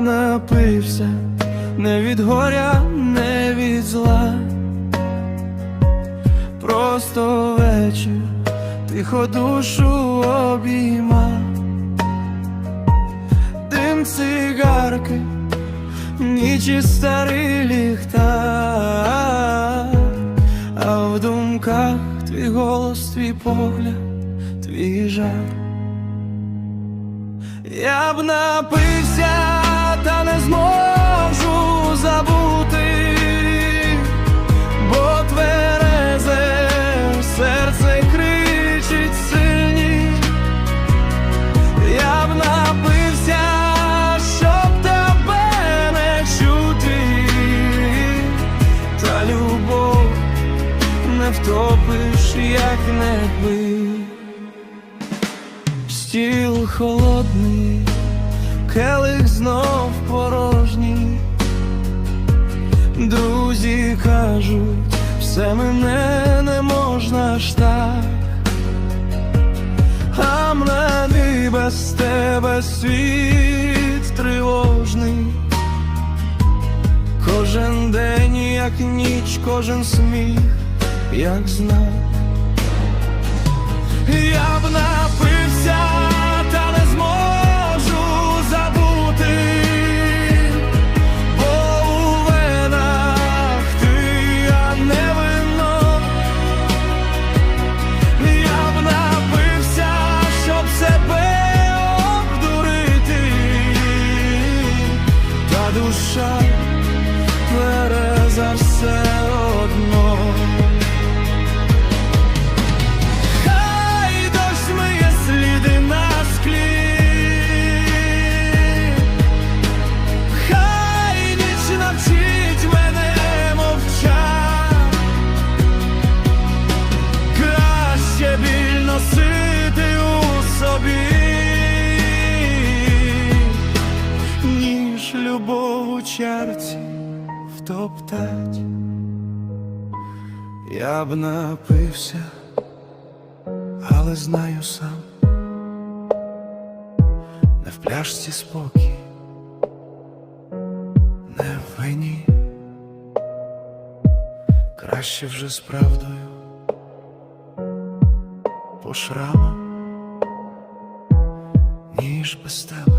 напився, не від горя, не від зла. Просто вечір, тихо душу обійма, дим цигарки, ніч і старий ліхтар, а в думках твій голос, твій погляд, твій жар. Я б напився, втопиш, як не пив. Стіл холодний, келих знов порожній. Друзі кажуть, все мене не можна ж так. А мене без тебе світ тривожний. Кожен день, як ніч, кожен сміх, як знак. Я б напився, та не зможу забути, бо у венах ти, а не вино. Я б напився, щоб себе обдурити, та душа топтать, я б напився, але знаю сам, не в пляшці спокій, не в вині, краще вже з правдою по шрамам, ніж без тебе.